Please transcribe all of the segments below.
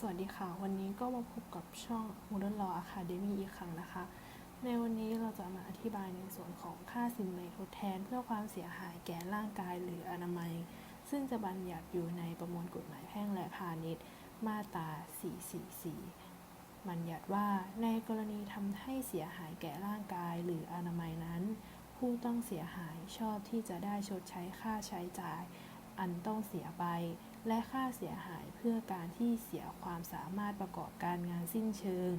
สวัสดีค่ะ วันนี้ก็มาพบกับช่อง Modern Law Academy อีกครั้งนะคะ ในวันนี้เราจะมาอธิบายในส่วนของค่าสินไหมทดแทน เพื่อความเสียหายแก่ร่างกายหรืออนามัย ซึ่งจะบัญญัติอยู่ในประมวลกฎหมายแพ่งและพาณิชย์ มาตรา 444 บัญญัติว่าในกรณีทำให้เสียหายแก่ร่างกายหรืออนามัยนั้น ผู้ต้องเสียหายชอบที่จะได้ชดใช้ค่าใช้จ่าย อันต้องเสียไป และค่าเสียหายเพื่อการที่เสียความสามารถประกอบการงานสิ้นเชิง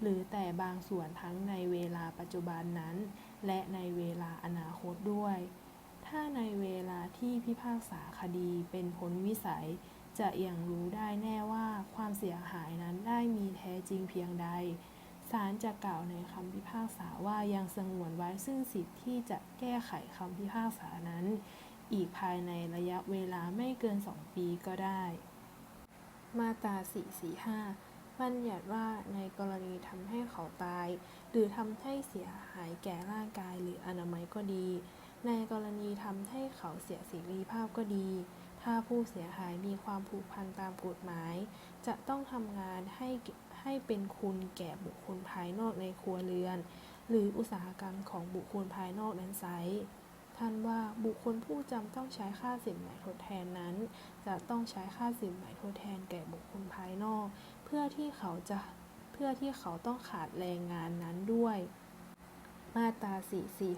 หรือแต่บางส่วนทั้งในเวลาปัจจุบันนั้น และในเวลาอนาคตด้วย ถ้าในเวลาที่พิพากษาคดีเป็นพ้นวิสัย จะยังรู้ได้แน่ว่าความเสียหายนั้นได้มีแท้จริงเพียงใดศาลจะกล่าวในคำพิพากษาว่ายังสงวนไว้ซึ่งสิทธิ์ที่จะแก้ไขคำพิพากษานั้น อีกภายในระยะเวลาไม่เกิน 2 ปีก็ได้ มาตรา445 บัญญัติว่าในกรณีทำให้เขาตาย หรือทำให้เสียหายแก่ร่างกายหรืออนามัยก็ดี ในกรณีทำให้เขาเสียเสรีภาพก็ดี ถ้าผู้เสียหายมีความผูกพันตามกฎหมาย จะต้องทำงานให้ให้เป็นคุณแก่บุคคลภายนอกในครัวเรือน หรืออุตสาหกรรมของบุคคลภายนอกนั้นไซ ท่านว่าบุคคลผู้จำต้องใช้ค่าสินไหม่ทดแทนนั้น จะต้องใช้ค่าสินไหม่ทดแทนแก่บุคคลภายนอก เพื่อที่เขาจะเพื่อที่เขาต้องขาดแรงงานนั้นด้วย มาตรา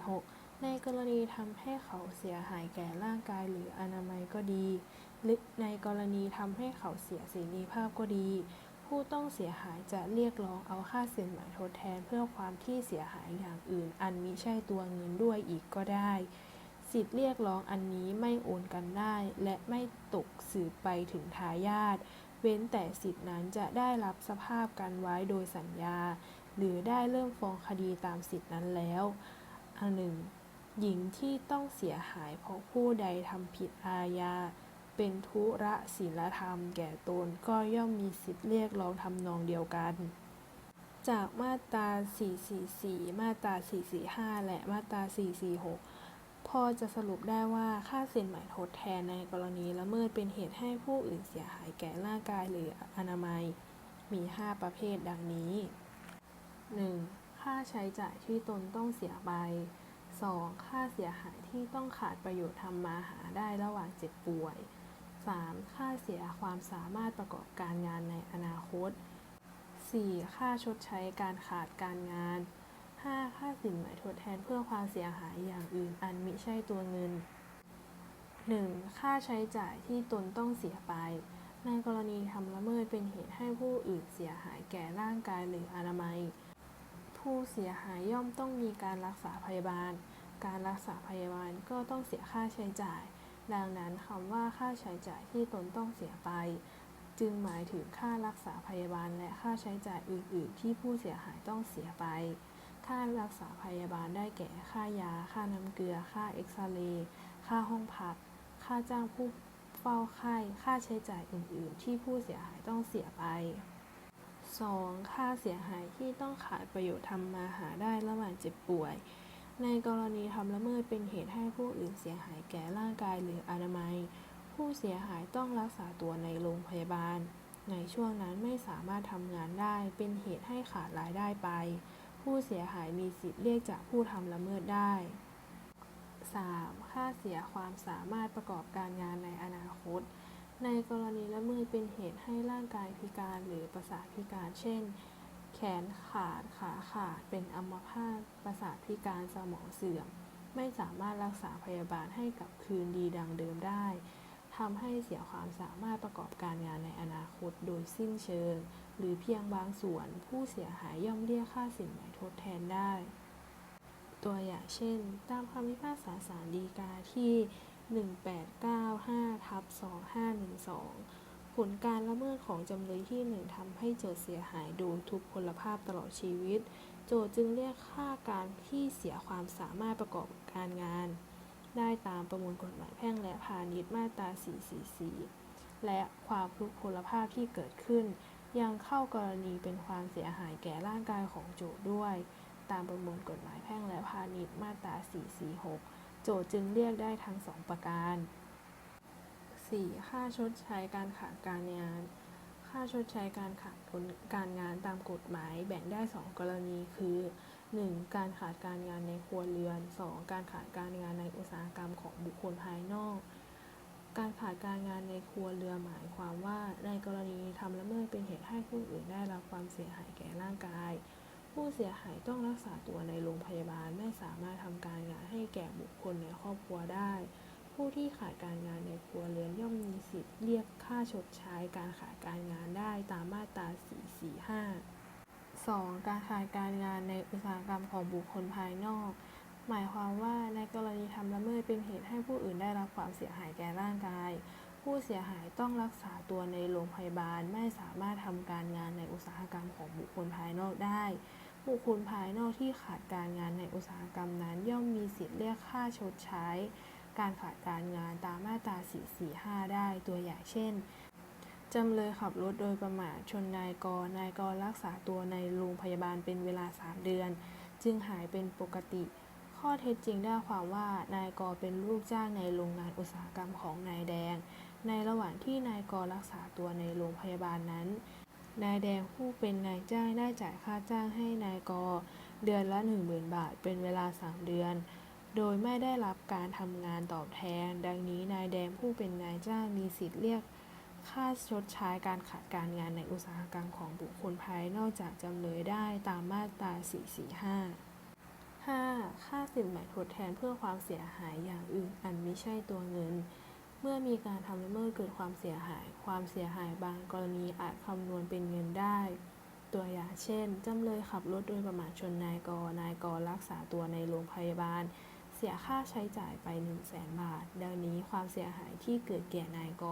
446 ในกรณีทำให้เขาเสียหายแก่ร่างกายหรืออนามัยก็ดี หรือในกรณีทำให้เขาเสียเสรีภาพก็ดี ผู้ต้องเสียหายจะเรียกร้องเอาค่าสินไหมทดแทนเพื่อความที่เสียหายอย่างอื่น อันมิใช่ตัวเงินด้วยอีกก็ได้ สิทธิ์เรียกร้องอันนี้ไม่โอนกันได้ และไม่ตกสืบไปถึงทายาทเว้นแต่สิทธินั้นจะได้รับสภาพกันไว้โดยสัญญา หรือได้เริ่มฟ้องคดีตามสิทธินั้นแล้วอันหนึ่งหญิงที่ต้องเสียหายเพราะผู้ใดทำผิดอาญา เป็นทุระศีลธรรมแก่ตนก็ย่อมมีสิทธิเรียกร้องทำนองเดียวกัน จากมาตรา 444 มาตรา 445 และมาตรา 446 พอจะสรุปได้ว่าค่าสินไหมทดแทนในกรณีละเมิดเป็นเหตุให้ผู้อื่นเสียหายแก่ร่างกายหรืออนามัย มี 5 ประเภทดังนี้ 1. ค่าใช้จ่ายที่ตนต้องเสียไป 2. ค่าเสียหายที่ต้องขาดประโยชน์ทำมาหาได้ระหว่างเจ็บป่วย 3. ค่าเสียความสามารถประกอบการงานในอนาคต 4. ค่าชดใช้การขาดการงาน 5. ค่าสินไหมทดแทนเพื่อความเสียหายอย่างอื่นอันมิใช่ตัวเงิน 1. ค่าใช้จ่ายที่ตนต้องเสียไป ในกรณีทำละเมิดเป็นเหตุให้ผู้อื่นเสียหายแก่ร่างกายหรืออนามัย ผู้เสียหายย่อมต้องมีการรักษาพยาบาล การรักษาพยาบาลก็ต้องเสียค่าใช้จ่าย ดังนั้นคำว่าค่าใช้จ่ายที่ตนต้องเสียไป จึงหมายถึงค่ารักษาพยาบาลและค่าใช้จ่ายอื่น ๆ ที่ผู้เสียหายต้องเสียไป ค่ารักษาพยาบาลได้แก่ค่ายา ค่าน้ำเกลือ ค่าเอ็กซเรย์ ค่าห้องพัก ค่าจ้างผู้เฝ้าไข้ ค่าใช้จ่ายอื่น ๆ ที่ผู้เสียหายต้องเสียไป 2. ค่าเสียหายที่ต้องขาดประโยชน์ทำมาหาได้ระหว่างเจ็บป่วย ในกรณีทำละเมิดเป็นเหตุให้ผู้อื่นเสียหายแก่ร่างกายหรืออนามัย ผู้เสียหายต้องรักษาตัวในโรงพยาบาล ในช่วงนั้นไม่สามารถทำงานได้เป็นเหตุให้ขาดรายได้ไป ผู้เสียหายมีสิทธิ์เรียกจากผู้ทำละเมิดได้ 3. ค่าเสียความสามารถประกอบการงานในอนาคต ในกรณีละเมิดเป็นเหตุให้ร่างกายพิการหรือประสาทพิการ เช่น แขนขาดขาขาดเป็นอัมพาตประสาทพิการสมองเสื่อม ไม่สามารถรักษาพยาบาลให้กลับคืนดีดังเดิมได้ทำให้เสียความสามารถประกอบการงานในอนาคตโดยสิ้นเชิง หรือเพียงบางส่วนผู้เสียหายย่อมเรียกค่าสินไหมทดแทนได้ ตัวอย่างเช่น ตามคำพิพากษาศาลฎีกาที่ 1895ทับ2512 ผลการละเมิดของจำเลยที่1ทำให้โจทย์เสียหายโดยทุพพลภาพตลอดชีวิต โจทย์จึงเรียกค่าการที่เสียความสามารถประกอบการงาน ได้ตามประมวลกฎหมายแพ่งและพาณิชย์มาตรา 444 และความทุพพลภาพที่เกิดขึ้น ยังเข้ากรณีเป็นความเสียหายแก่ร่างกายของโจทย์ด้วย ตามประมวลกฎหมายแพ่งและพาณิชย์มาตรา 446 โจทย์จึงเรียกได้ทั้งสองประการ 4. ค่าชดใช้การขาดการงาน ค่าชดใช้การขาดผลการงานตามกฎหมายแบ่งได้ 2 กรณีคือ 1. การขาดการงานในครัวเรือน 2. การขาดการงานในอุตสาหกรรมของบุคคลภายนอก การขาดการงานในครัวเรือนหมายความว่าในกรณีทำละเมิดเป็นเหตุให้ผู้อื่นได้รับความเสียหายแก่ร่างกาย ผู้เสียหายต้องรักษาตัวในโรงพยาบาลไม่สามารถทำการงานให้แก่บุคคลในครอบครัวได้ ผู้ที่ขาดการงานในครัวเรือนย่อมมีสิทธิ์เรียกค่าชดใช้การขาดการงานได้ตามมาตรา 445 2. การขาดการงานในอุตสาหกรรมของบุคคลภายนอก หมายความว่าในกรณีทำละเมิดเป็นเหตุให้ผู้อื่นได้รับความเสียหายแก่ร่างกาย ผู้เสียหายต้องรักษาตัวในโรงพยาบาลไม่สามารถทำการงานในอุตสาหกรรมของบุคคลภายนอกได้ บุคคลภายนอกที่ขาดการงานในอุตสาหกรรมนั้น ย่อมมีสิทธิ์เรียกค่าชดใช้ การขาดการงานตามมาตรา 445 ได้ตัวอย่างเช่น จำเลยขับรถโดยประมาทชนนายกนายกรักษาตัวในโรงพยาบาลเป็นเวลา 3 เดือน จึงหายเป็นปกติ ข้อเท็จจริงได้ความว่านายกเป็นลูกจ้างในโรงงานอุตสาหกรรมของนายแดง ในระหว่างที่นายกรักษาตัวในโรงพยาบาลนั้นนายแดงผู้เป็นนายจ้างได้จ่ายค่าจ้างให้นายกเดือนละ 10,000 บาท เป็นเวลา 3 เดือน โดยไม่ได้รับการทำงานตอบแทน ดังนี้นายแดงผู้เป็นนายจ้างมีสิทธิ์เรียกค่าชดใช้การขาดการงานในอุตสาหกรรมของบุคคลภายนอกจากจำเลยได้ตามมาตรา 445 5. ค่าสินไหมทดแทนเพื่อความเสียหายอย่างอื่นอันไม่ใช่ตัวเงิน เมื่อมีการทำละเมิดเกิดความเสียหาย ความเสียหายบางกรณีอาจคำนวณเป็นเงินได้ ตัวอย่างเช่น จำเลยขับรถโดยประมาทชนนายก นายกรักษาตัวในโรงพยาบาล เสียค่าใช้จ่ายไป1 0 0 0 0แบาท ดังนี้ความเสียหายที่เกิดแก่นายก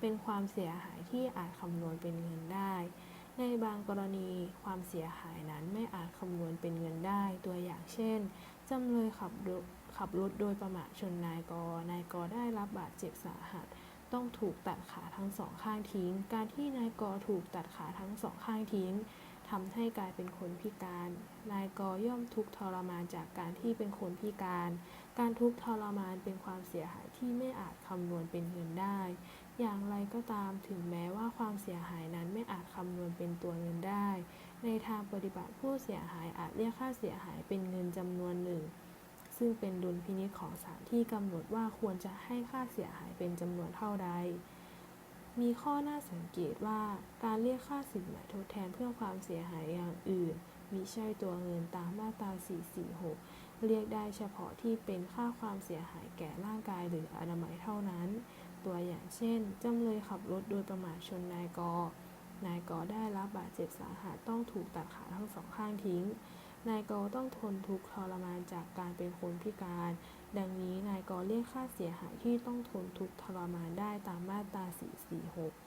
เป็นความเสียหายที่อาจคำนวณเป็นเงินได้ ในบางกรณีความเสียหายนั้นไม่อาจคำนวณเป็นเงินได้ ตัวอย่างเช่นจำเลยขับรถขับรถโดยประมาทชนนายก นายกได้รับบาดเจ็บสาหัส ต้องถูกตัดขาทั้งสองข้างทิ้ง การที่นายกถูกตัดขาทั้งสองข้างทิ้ง ทำให้กลายเป็นคนพิการ นายกย่อมทุกทรมานจากการที่เป็นคนพิการ การทุกทรมานเป็นความเสียหายที่ไม่อาจคำนวณเป็นเงินได้ อย่างไรก็ตามถึงแม้ว่าความเสียหายนั้นไม่อาจคำนวณเป็นตัวเงินได้ ในทางปฏิบัติผู้เสียหายอาจเรียกค่าเสียหายเป็นเงินจำนวนหนึ่ง ซึ่งเป็นดุลพินิจของศาลที่กำหนดว่าควรจะให้ค่าเสียหายเป็นจำนวนเท่าใด มีข้อน่าสังเกตว่าการเรียกค่าสินไหมทดแทนเพื่อความเสียหายอย่างอื่นมิใช่ตัวเงินตามมาตรา 446 เรียกได้เฉพาะที่เป็นค่าความเสียหายแก่ร่างกายหรืออนามัยเท่านั้น ตัวอย่างเช่น จำเลยขับรถโดยประมาทชนนายก นายกได้รับบาดเจ็บสาหัสต้องถูกตัดขาทั้งสองข้างทิ้ง นายกต้องทนทุกข์ทรมานจากการเป็นคนพิการ ดังนี้นายกเรียกค่าเสียหายที่ต้องทนทุกข์ทรมานได้ตามมาตรา 446